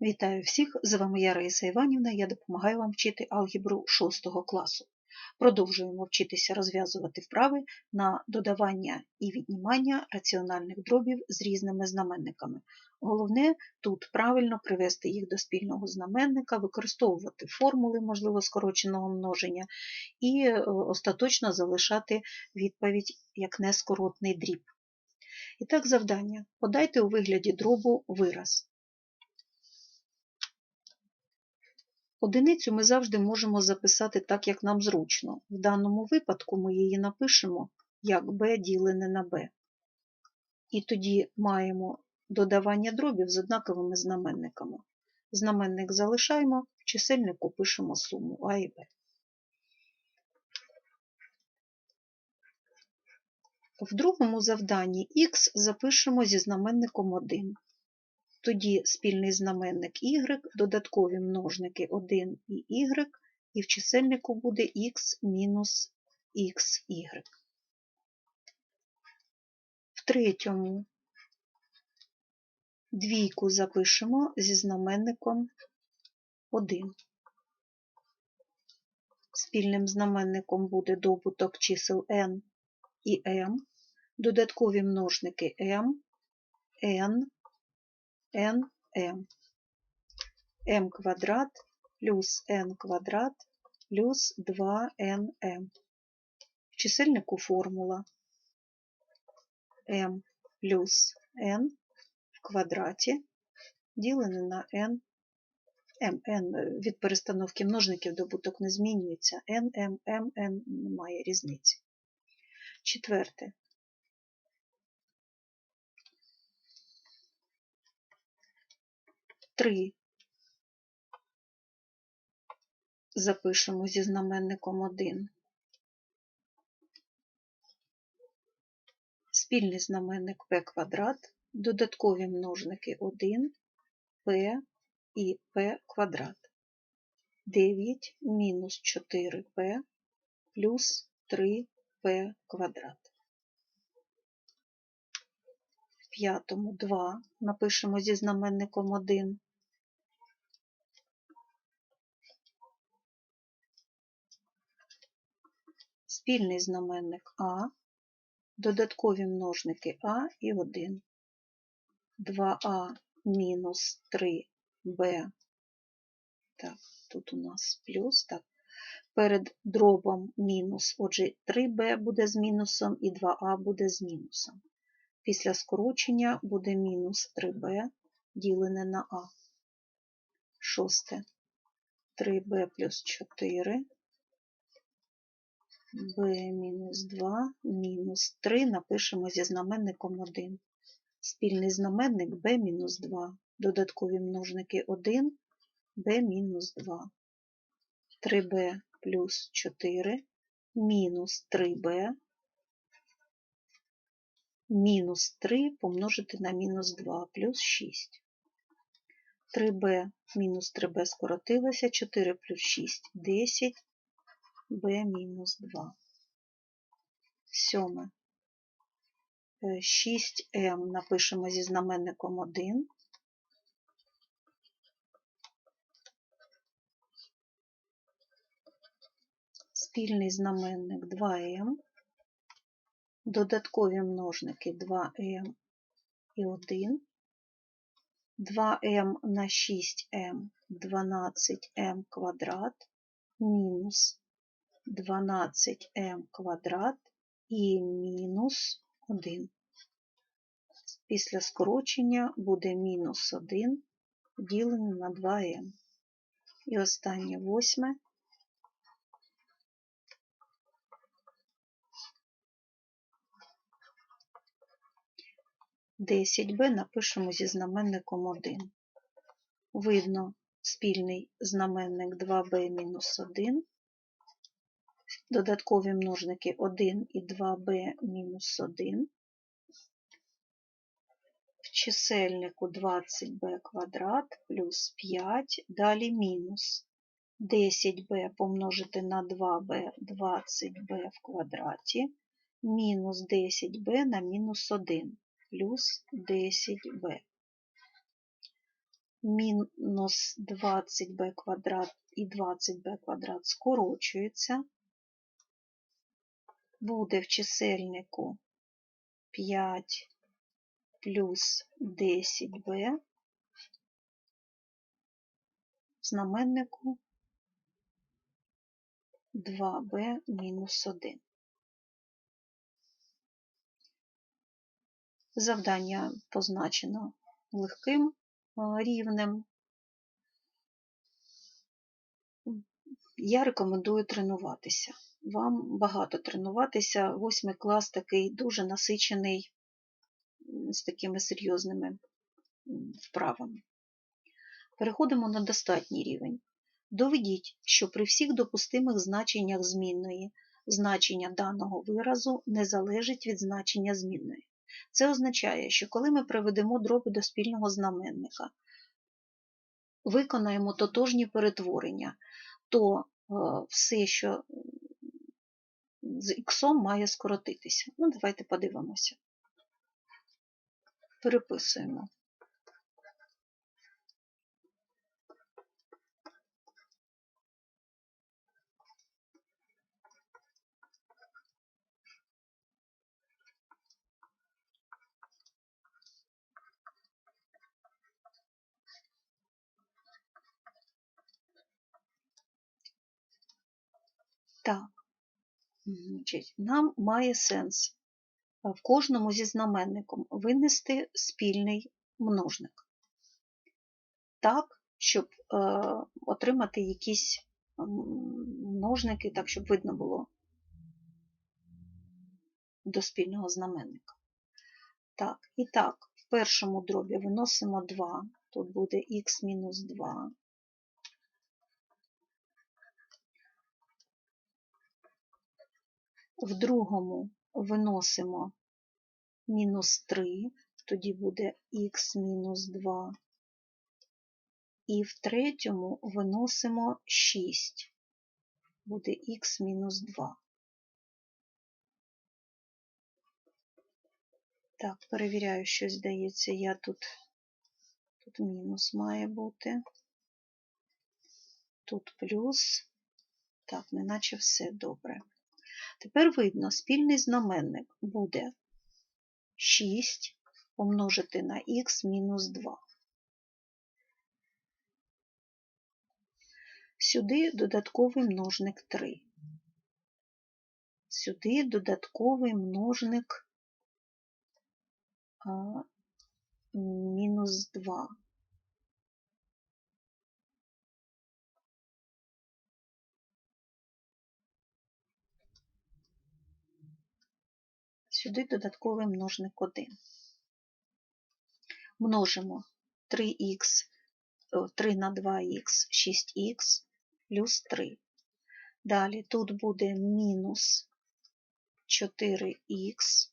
Вітаю всіх! З вами я Раїса Іванівна. Я допомагаю вам вчити алгебру 6 класу. Продовжуємо вчитися розв'язувати вправи на додавання і віднімання раціональних дробів з різними знаменниками. Головне тут правильно привести їх до спільного знаменника, використовувати формули, можливо, скороченого множення, і е, остаточно залишати відповідь як нескоротний дріб. І так, завдання. Подайте у вигляді дробу вираз. Одиницю ми завжди можемо записати так, як нам зручно. В даному випадку ми її напишемо як b ділене на b. І тоді маємо додавання дробів з однаковими знаменниками. Знаменник залишаємо, в чисельнику пишемо суму А і Б. В другому завданні х запишемо зі знаменником 1. Тоді спільний знаменник y, додаткові множники 1 і y, і в чисельнику буде x мінус xy. В третьому двійку запишемо зі знаменником 1. Спільним знаменником буде добуток чисел n і m, додаткові множники m, n, n, m. квадрат плюс n квадрат плюс 2nm. В чисельнику формула m плюс n в квадраті ділене на n. m, n від перестановки множників добуток не змінюється. n, m, m, n немає різниці. Четверте. Три запишемо зі знаменником 1. Спільний знаменник p квадрат, додаткові множники 1, p і p квадрат. 9 мінус 4p плюс 3p квадрат. В п'ятому 2 напишемо зі знаменником 1. Спільний знаменник А, додаткові множники А і 1. 2а мінус 3b. Так, тут у нас плюс. Так. Перед дробом мінус, отже, 3b буде з мінусом і 2а буде з мінусом. Після скорочення буде мінус 3b ділене на а. Шосте. 3b плюс 4 b мінус 2 мінус 3 напишемо зі знаменником 1. Спільний знаменник b мінус 2. Додаткові множники 1, b мінус 2. 3b плюс 4 мінус 3b мінус 3 помножити на мінус 2 плюс 6. 3b мінус 3b скоротилося, 4 плюс 6 10, b мінус 2. Сьоме. 6m напишемо зі знаменником 1. Спільний знаменник 2m, додаткові множники 2m і 1, 2m на 6m 12m квадрат мінус 12m квадрат і мінус 1. Після скорочення буде мінус 1 ділене на 2m. І останнє восьме. Десять Б напишемо зі знаменником 1. Видно спільний знаменник 2b мінус 1 додаткові множники 1 і 2b мінус 1. В чисельнику 20b квадрат плюс 5, далі мінус 10b помножити на 2b 20b в квадраті, мінус 10b на мінус 1 плюс 10b. мінус 20b квадрат і 20b квадрат скорочуються. Буде в чисельнику 5 плюс 10b, в знаменнику 2b мінус 1. Завдання позначено легким рівнем. Я рекомендую тренуватися. Вам багато тренуватися. Восьмий клас такий дуже насичений з такими серйозними вправами. Переходимо на достатній рівень. Доведіть, що при всіх допустимих значеннях змінної значення даного виразу не залежить від значення змінної. Це означає, що коли ми приведемо дроби до спільного знаменника, виконаємо тотожні перетворення, то е, все, що з х має скоротитися. Ну, давайте подивимося. Переписуємо. Так, значить, нам має сенс в кожному зі знаменником винести спільний множник. Так, щоб е, отримати якісь множники, так, щоб видно було до спільного знаменника. Так, і так, в першому дробі виносимо 2, тут буде х мінус 2. В другому виносимо мінус 3, тоді буде х мінус 2. І в третьому виносимо 6, буде х мінус 2. Так, перевіряю, що здається, я тут, тут мінус має бути, тут плюс. Так, неначе все добре. Тепер видно, спільний знаменник буде 6 помножити на х мінус 2. Сюди додатковий множник 3. Сюди додатковий множник мінус 2. Сюди додатковий множник 1. Множимо 3х, 3 на 2х, 6х плюс 3. Далі тут буде мінус 4х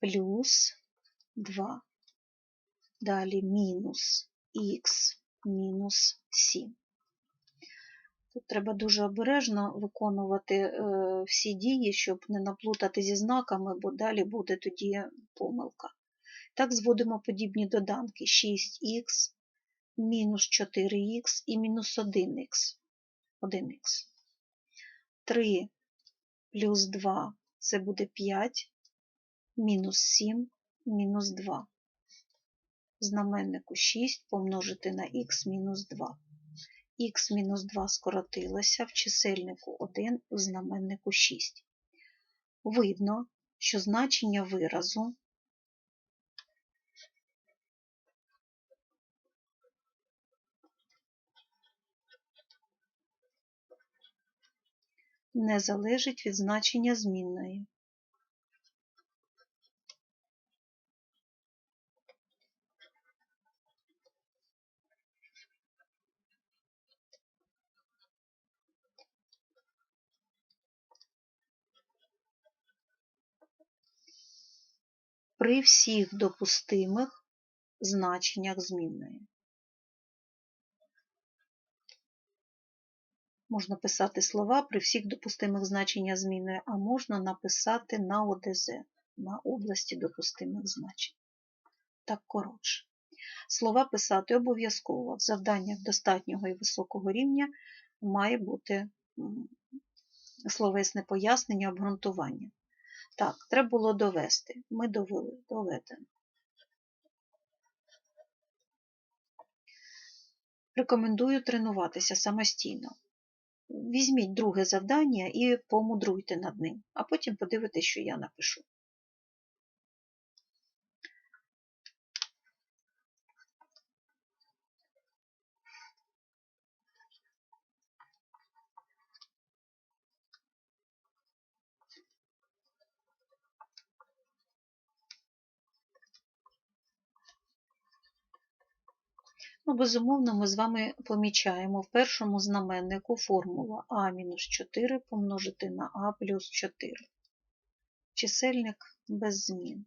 плюс 2. Далі мінус х мінус 7. Тут треба дуже обережно виконувати е, всі дії, щоб не наплутати зі знаками, бо далі буде тоді помилка. Так, зводимо подібні доданки 6х, мінус 4х і мінус 1х. 1х. 3 плюс 2 це буде 5, мінус 7, мінус 2. Знаменнику 6 помножити на х мінус 2 х-2 скоротилося в чисельнику 1 в знаменнику 6. Видно, що значення виразу не залежить від значення змінної. При всіх допустимих значеннях змінної. Можна писати слова при всіх допустимих значеннях змінної, а можна написати на ОДЗ, на області допустимих значень. Так коротше. Слова писати обов'язково. В завданнях достатнього і високого рівня має бути словесне пояснення, обґрунтування. Так, треба було довести. Ми довели, доведено. Рекомендую тренуватися самостійно. Візьміть друге завдання і помудруйте над ним, а потім подивитесь, що я напишу. Ну, Безумовно, ми з вами помічаємо в першому знаменнику формула А-4 помножити на А плюс 4. Чисельник без змін.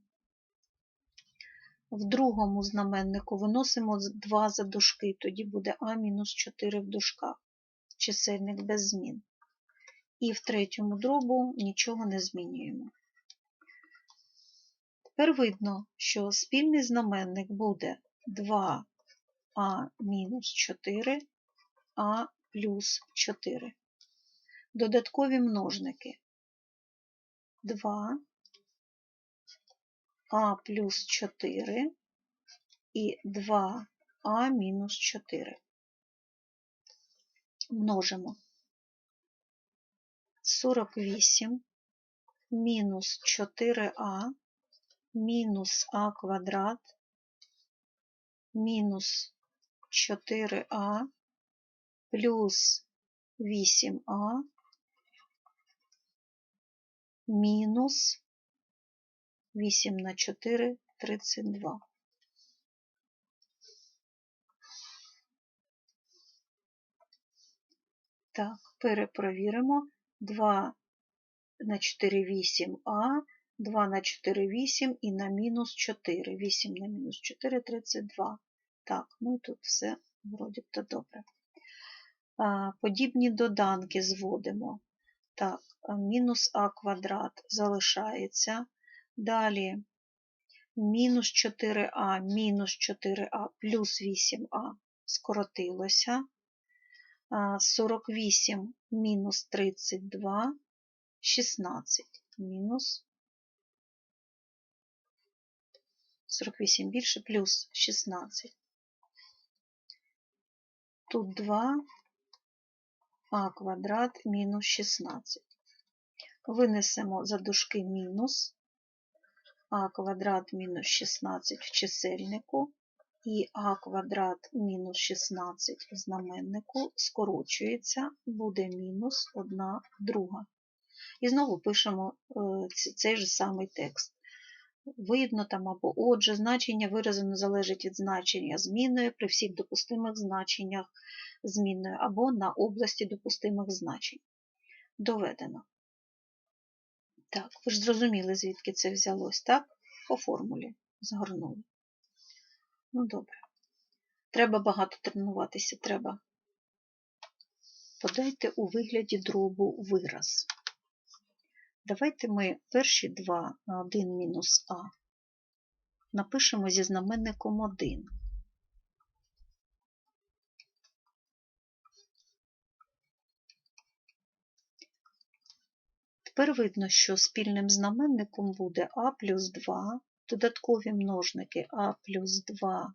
В другому знаменнику виносимо 2 за дужки, тоді буде А-4 в дужках. Чисельник без змін. І в третьому дробу нічого не змінюємо. Тепер видно, що спільний знаменник буде 2 а мінус 4, А плюс 4. Додаткові множники 2, А плюс 4 і 2А мінус 4. Множимо 48 мінус 4а мінус а квадрат мінус 4а плюс 8а мінус 8 на 4 32. Так, перепровіримо 2 на 4 8а, 2 на 4 8 і на мінус 4. 8 на мінус 4 32. Так, ну і тут все вроді то добре. Подібні доданки зводимо. Так, мінус а квадрат залишається. Далі мінус 4а, мінус 4а плюс 8а скоротилося. 48 мінус 32, 16 мінус 48 більше плюс 16. Тут 2 а квадрат мінус 16. Винесемо за дужки мінус а квадрат мінус 16 в чисельнику і а квадрат мінус 16 в знаменнику скорочується, буде мінус 1 друга. І знову пишемо е, цей же самий текст видно там або отже, значення виразу залежить від значення змінної при всіх допустимих значеннях змінної або на області допустимих значень. Доведено. Так, ви ж зрозуміли, звідки це взялось, так? По формулі згорнули. Ну, добре. Треба багато тренуватися, треба. Подайте у вигляді дробу вираз. Давайте ми перші два на 1 мінус А напишемо зі знаменником 1. Тепер видно, що спільним знаменником буде А плюс 2, додаткові множники А плюс 2,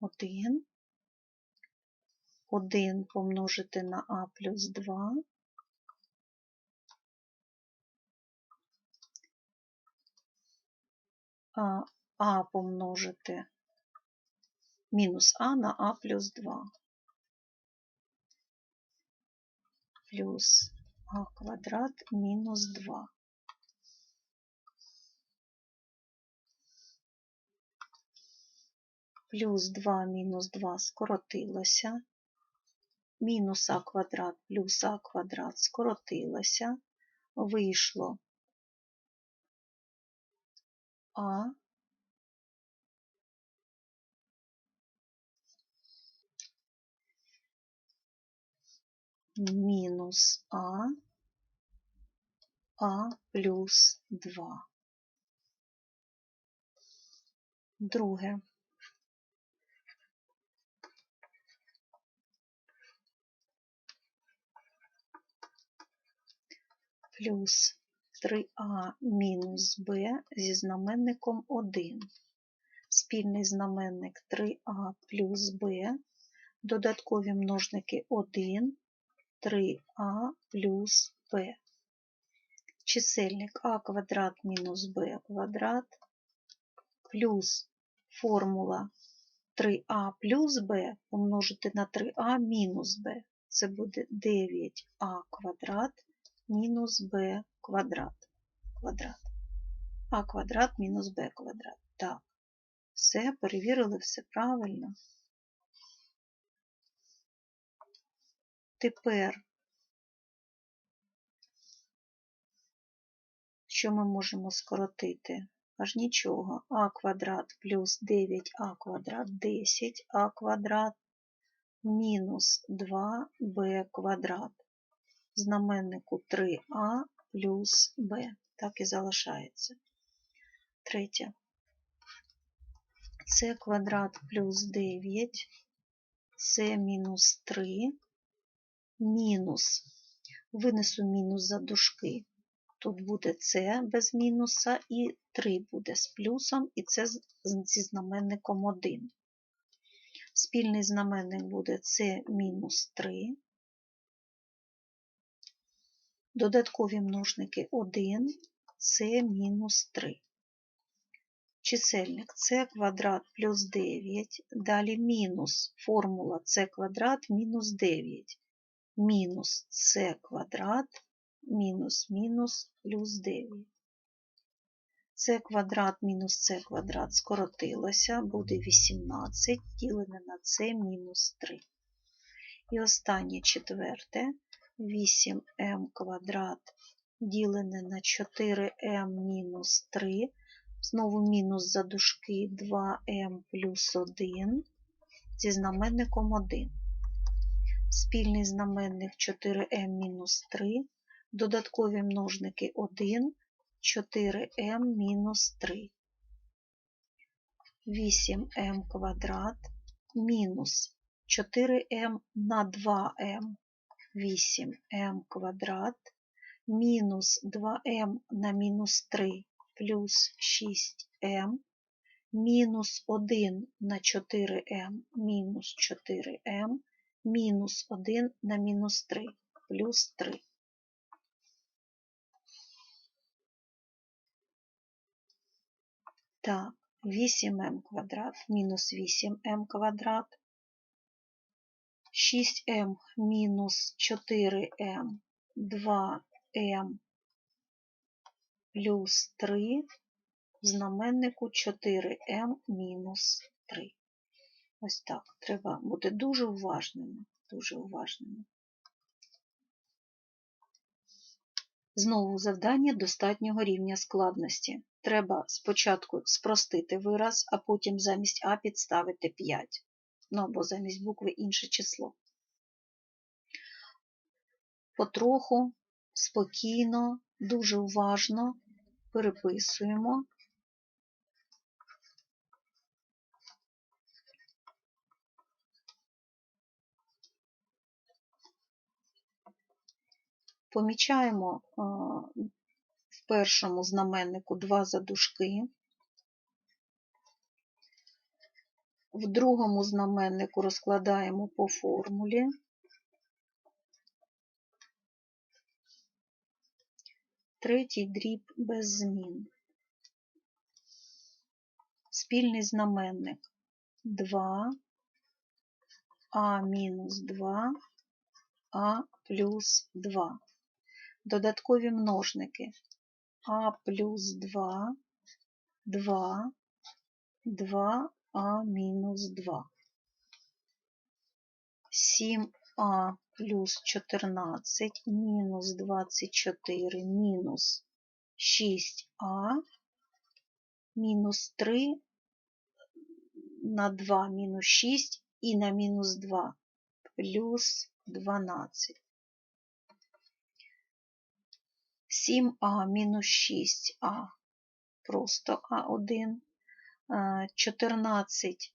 1, 1 помножити на А плюс 2, а помножити мінус а на а плюс 2 плюс а квадрат мінус 2. Плюс 2 мінус 2 скоротилося, мінус а квадрат плюс а квадрат скоротилося, вийшло а. Мінус А, А плюс 2. Друге. Плюс 3а мінус b зі знаменником 1. Спільний знаменник 3а плюс b, додаткові множники 1, 3а плюс b. Чисельник а квадрат мінус b квадрат плюс формула 3а плюс b помножити на 3а мінус b. Це буде 9а квадрат мінус b квадрат. квадрат. А квадрат мінус b квадрат. Так, все, перевірили все правильно. Тепер, що ми можемо скоротити? Аж нічого. А квадрат плюс 9а квадрат 10а квадрат мінус 2b квадрат. Знаменнику 3а плюс b. Так і залишається. Третє. С квадрат плюс 9, С мінус 3, мінус. Винесу мінус за дужки. Тут буде С без мінуса і 3 буде з плюсом, і це зі знаменником 1. Спільний знаменник буде С мінус 3. Додаткові множники 1, С мінус 3. Чисельник С квадрат плюс 9, далі мінус формула С квадрат мінус 9, мінус С квадрат мінус мінус плюс 9. С квадрат мінус С квадрат скоротилося, буде 18, ділене на С мінус 3. І останнє четверте, 8м квадрат ділене на 4м мінус 3, знову мінус за дужки 2м плюс 1 зі знаменником 1. Спільний знаменник 4м мінус 3, додаткові множники 1, 4m мінус 3. 8m квадрат мінус 4m на 2m 8m квадрат мінус 2m на мінус 3 плюс 6m мінус 1 на 4m мінус 4m мінус 1 на мінус 3 плюс 3. Так, 8м квадрат мінус 8м квадрат, 6м мінус 4м, 2м плюс 3 в знаменнику 4м мінус 3. Ось так. Треба бути дуже уважними, дуже уважними. Знову завдання достатнього рівня складності. Треба спочатку спростити вираз, а потім замість А підставити 5. Ну або замість букви інше число. Потроху, спокійно, дуже уважно переписуємо. Помічаємо в першому знаменнику два задушки, в другому знаменнику розкладаємо по формулі. Третій дріб без змін. Спільний знаменник 2, а мінус 2, а плюс 2. Додаткові множники а плюс 2, 2, 2а мінус 2. 7а плюс 14 мінус 24 мінус 6а мінус 3 на 2 мінус 6 і на мінус 2 плюс 12. 7а мінус 6а просто А1, 14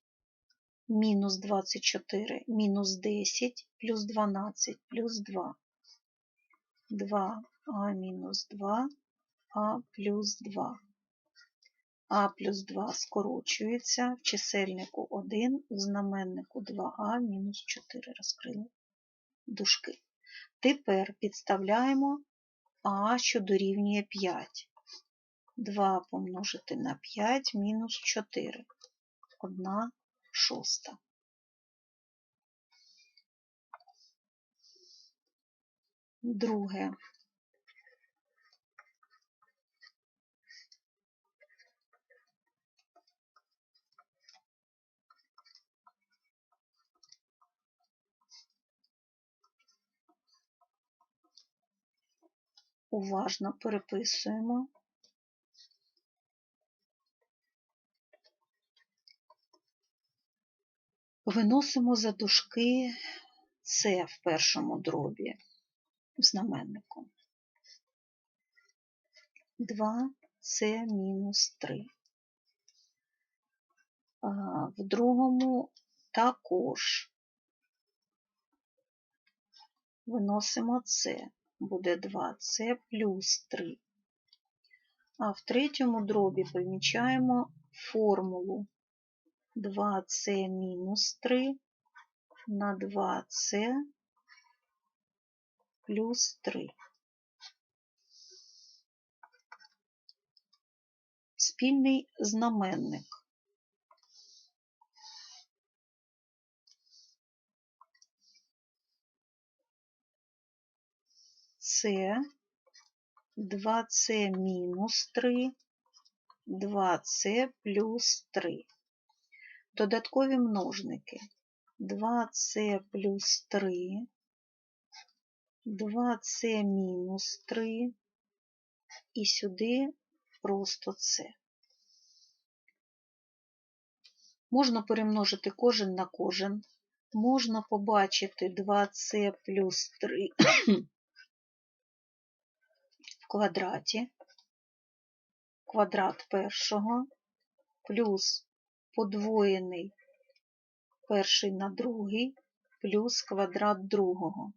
мінус 24 мінус 10 плюс 12 плюс 2. 2 а мінус 2, а плюс 2. А плюс 2 скорочується в чисельнику 1, в знаменнику 2а мінус 4 розкрили дужки. Тепер підставляємо а, що дорівнює 5. 2 помножити на 5 мінус 4. 1 шоста. Друге. Уважно переписуємо. Виносимо за дужки С в першому дробі в знаменнику. 2 С мінус 3. В другому також виносимо С, буде 2С плюс 3. А в третьому дробі помічаємо формулу 2С мінус 3 на 2С плюс 3. Спільний знаменник. С 2С мінус 3, 2С плюс 3. Додаткові множники 2С плюс 3, 2С мінус 3 і сюди просто С. Можна перемножити кожен на кожен. Можна побачити 2С плюс 3 в квадраті, квадрат першого, плюс подвоєний перший на другий, плюс квадрат другого.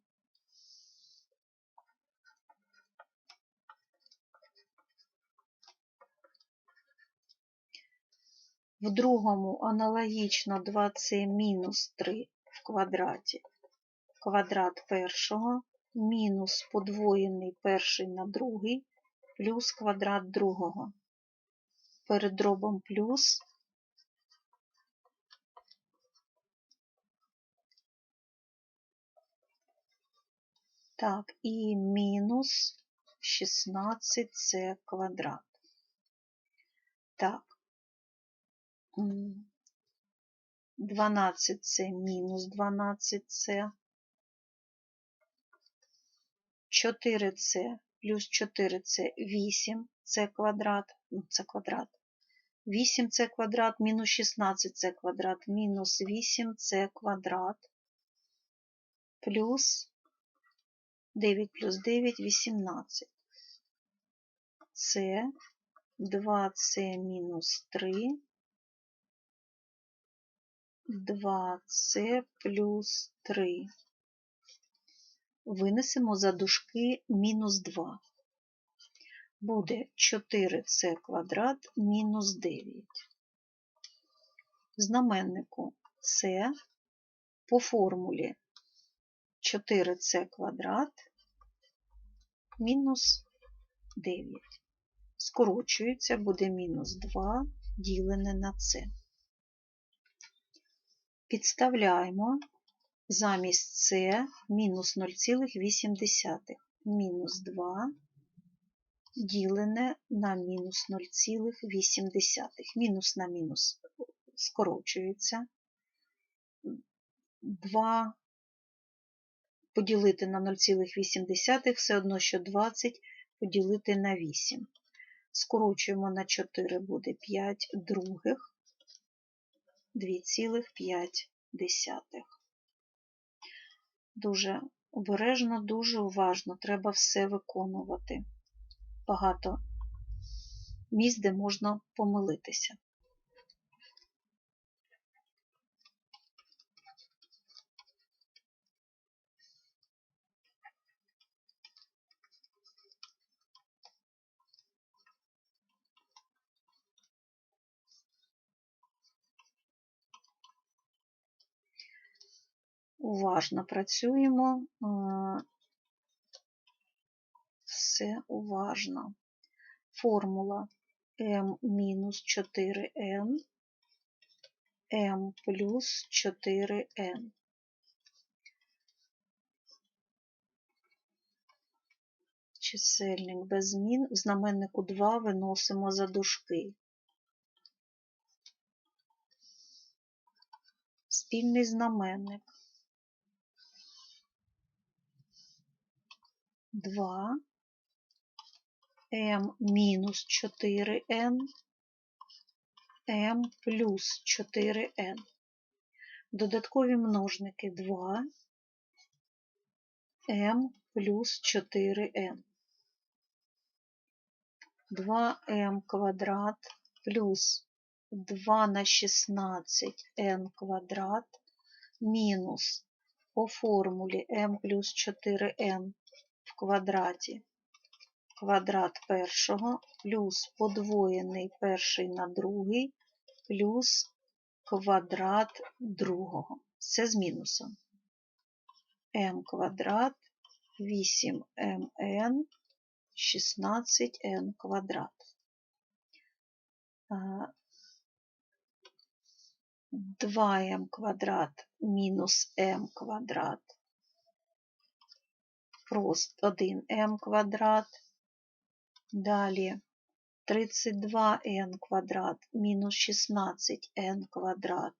В другому аналогічно 2С мінус 3 в квадраті, квадрат першого, мінус подвоєний перший на другий, плюс квадрат другого. Перед дробом плюс Так, і мінус 16С квадрат. Так, 12С мінус 12С. 4С плюс 4С 8С квадрат, ну, це квадрат. 8С квадрат мінус 16С квадрат мінус 8С квадрат плюс 9 плюс 9 18. С 2С мінус 3 2С плюс 3. Винесемо за дужки мінус 2. Буде 4С квадрат мінус 9. В знаменнику С по формулі 4С квадрат мінус 9. Скорочується, буде мінус 2 ділене на С. Підставляємо замість С мінус 0,8. Мінус 2 ділене на мінус 0,8. Мінус на мінус скорочується. 2 поділити на 0,8 все одно, що 20 поділити на 8. Скорочуємо на 4 буде 5 других 2,5. Дуже обережно, дуже уважно, треба все виконувати. Багато місць, де можна помилитися. Уважно працюємо. Е, Все уважно. Формула m-4n, m плюс 4n. Чисельник без змін. В знаменнику 2 виносимо за дужки. Спільний знаменник. 2 m мінус 4n, m плюс 4n. Додаткові множники 2 m плюс 4n. 2m квадрат плюс 2 на 16 n квадрат мінус по формулі m плюс 4n в квадраті квадрат першого плюс подвоєний перший на другий плюс квадрат другого. Це з мінусом. m квадрат 8mn 16n квадрат. 2m квадрат мінус m квадрат просто 1m квадрат. Далі 32n квадрат мінус 16n квадрат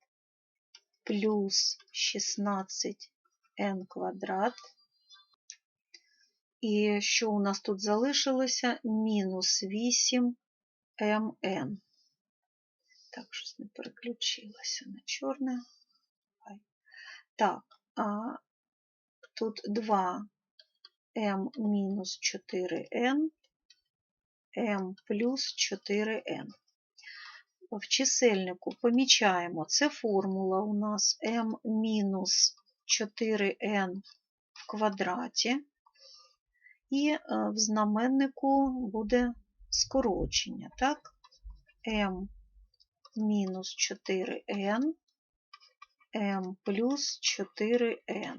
плюс 16n квадрат. І що у нас тут залишилося? Мінус 8mn. Так, щось не переключилося на чорне. Так, а тут 2 m мінус 4n, m плюс 4n. В чисельнику помічаємо, це формула у нас m мінус 4n в квадраті, і е, в знаменнику буде скорочення, так? m мінус 4n, m плюс 4n.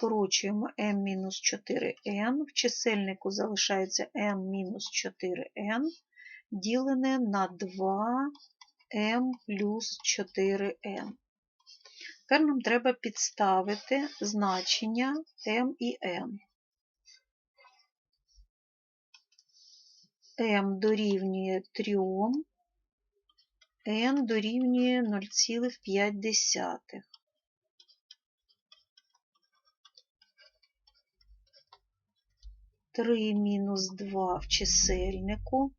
Скорочуємо m-4n, в чисельнику залишається m-4n, ділене на 2m плюс 4n. Тепер нам треба підставити значення m і n. m дорівнює 3, n дорівнює 0,5. 3 мінус 2 в чисельнику,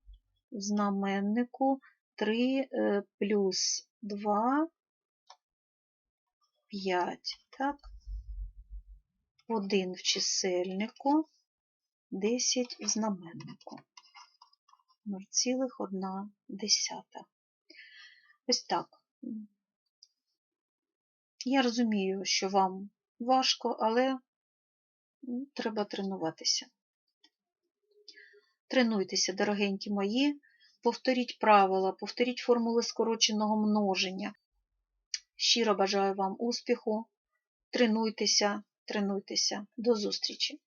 в знаменнику 3 е, плюс 2 5. Так? 1 в чисельнику, 10 в знаменнику. 0,1. Ось так. Я розумію, що вам важко, але треба тренуватися. Тренуйтеся, дорогенькі мої, повторіть правила, повторіть формули скороченого множення. Щиро бажаю вам успіху. Тренуйтеся, тренуйтеся. До зустрічі!